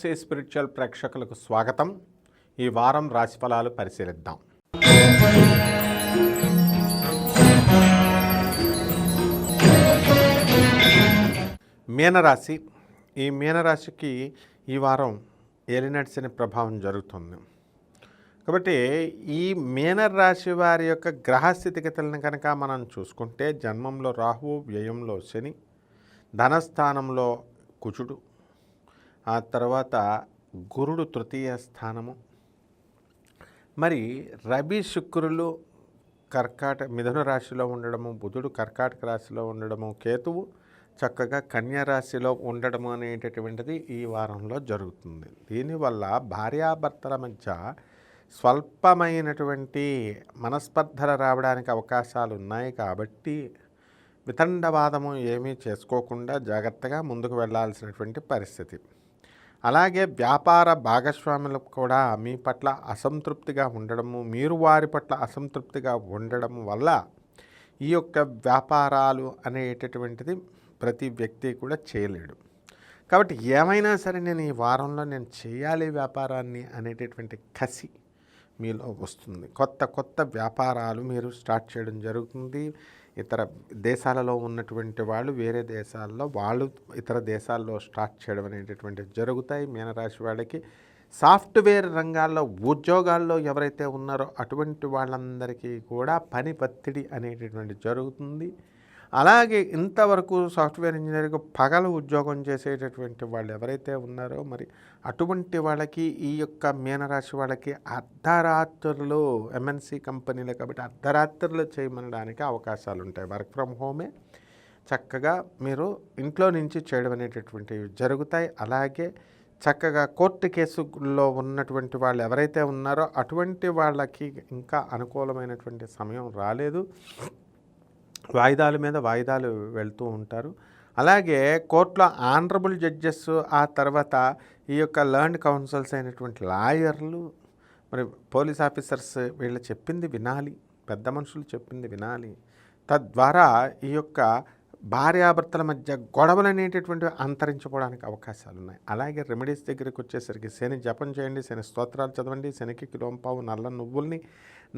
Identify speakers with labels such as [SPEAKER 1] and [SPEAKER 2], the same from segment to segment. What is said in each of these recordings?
[SPEAKER 1] Spiritual ప్రేక్షకులకు స్వాగతం. ఈ వారం రాశిఫలాలు పరిశీలిద్దాం. మీనరాశి. ఈ మీనరాశికి ఈ వారం ఎలినట్స్ అనే ప్రభావం జరుగుతుంది. కాబట్టి ఈ మీనరాశి వారి యొక్క గ్రహ స్థితిగతులను కనుక మనం చూసుకుంటే జన్మంలో రాహువు వ్యయంలో శని ధనస్థానంలో కుచుడు ఆ తర్వాత గురుడు తృతీయ స్థానము. మరి రవి శుక్రులు కర్కాట మిథున రాశిలో ఉండడము బుధుడు కర్కాటక రాశిలో ఉండడము కేతువు చక్కగా కన్యా రాశిలో ఉండడము అనేటటువంటిది ఈ వారంలో జరుగుతుంది. దీనివల్ల భార్యాభర్తల మధ్య స్వల్పమైనటువంటి మనస్పర్ధలు రావడానికి అవకాశాలు ఉన్నాయి కాబట్టి వితండవాదము ఏమీ చేసుకోకుండా జాగ్రత్తగా ముందుకు వెళ్ళాల్సినటువంటి పరిస్థితి. అలాగే వ్యాపార భాగస్వాములకు కూడా మీ పట్ల అసంతృప్తిగా ఉండడము మీరు వారి పట్ల అసంతృప్తిగా ఉండడం వల్ల ఈ యొక్క వ్యాపారాలు అనేటటువంటిది ప్రతి వ్యక్తి కూడా చేయలేడు. కాబట్టి ఏమైనా సరే నేను ఈ వారంలో నేను చేయాలి వ్యాపారాన్ని అనేటటువంటి కసి మీలో వస్తుంది. కొత్త కొత్త వ్యాపారాలు మీరు స్టార్ట్ చేయడం జరుగుతుంది. ఇతర దేశాలలో ఉన్నటువంటి వాళ్ళు వేరే దేశాల్లో వాళ్ళు ఇతర దేశాల్లో స్టార్ట్ చేయడం అనేటటువంటివి జరుగుతాయి. మీనరాశి వాళ్ళకి సాఫ్ట్వేర్ రంగాల్లో ఉద్యోగాల్లో ఎవరైతే ఉన్నారో అటువంటి వాళ్ళందరికీ కూడా పని పత్తిడి అనేటటువంటి జరుగుతుంది. అలాగే ఇంతవరకు సాఫ్ట్వేర్ ఇంజనీరింగ్ పగలు ఉద్యోగం చేసేటటువంటి వాళ్ళు ఎవరైతే ఉన్నారో మరి అటువంటి వాళ్ళకి ఈ యొక్క మీనరాశి వాళ్ళకి అర్ధరాత్రులు ఎంఎన్సి కంపెనీలు కాబట్టి అర్ధరాత్రులు చేయమనడానికి అవకాశాలు ఉంటాయి వర్క్ ఫ్రమ్ హోమే చక్కగా మీరు ఇంట్లో నుంచి చేయడం అనేటటువంటివి జరుగుతాయి. అలాగే చక్కగా కోర్టు కేసుల్లో ఉన్నటువంటి వాళ్ళు ఎవరైతే ఉన్నారో అటువంటి వాళ్ళకి ఇంకా అనుకూలమైనటువంటి సమయం రాలేదు. వాయిదాల మీద వాయిదాలు వెళ్తూ ఉంటారు. అలాగే కోర్టులో ఆనరబుల్ జడ్జెస్ ఆ తర్వాత ఈ యొక్క లర్న్ కౌన్సిల్స్ అయినటువంటి లాయర్లు మరి పోలీస్ ఆఫీసర్స్ వీళ్ళు చెప్పింది వినాలి పెద్ద మనుషులు చెప్పింది వినాలి. తద్వారా ఈ యొక్క భార్యాభర్తల మధ్య గొడవలు అనేటటువంటివి అంతరించుకోవడానికి అవకాశాలు ఉన్నాయి అలాగే రెమెడీస్ దగ్గరికి వచ్చేసరికి శని జపం చేయండి శని స్తోత్రాలు చదవండి శనికి కిలోంపావు నల్ల నువ్వుల్ని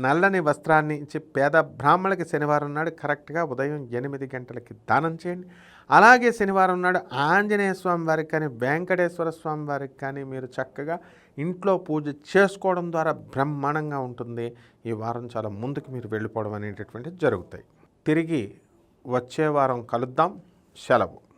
[SPEAKER 1] నల్లని వస్త్రాన్ని ఇచ్చి పేద బ్రాహ్మణులకి శనివారం నాడు కరెక్ట్గా ఉదయం ఎనిమిది గంటలకి దానం చేయండి. అలాగే శనివారం నాడు ఆంజనేయ స్వామి వారికి కానీ వెంకటేశ్వర స్వామి వారికి కానీ మీరు చక్కగా ఇంట్లో పూజ చేసుకోవడం ద్వారా బ్రహ్మాండంగా ఉంటుంది. ఈ వారం చాలా ముందుకు మీరు వెళ్ళిపోవడం అనేటటువంటిది జరుగుతాయి. తిరిగి వచ్చే వారం కలుద్దాం. సెలవు.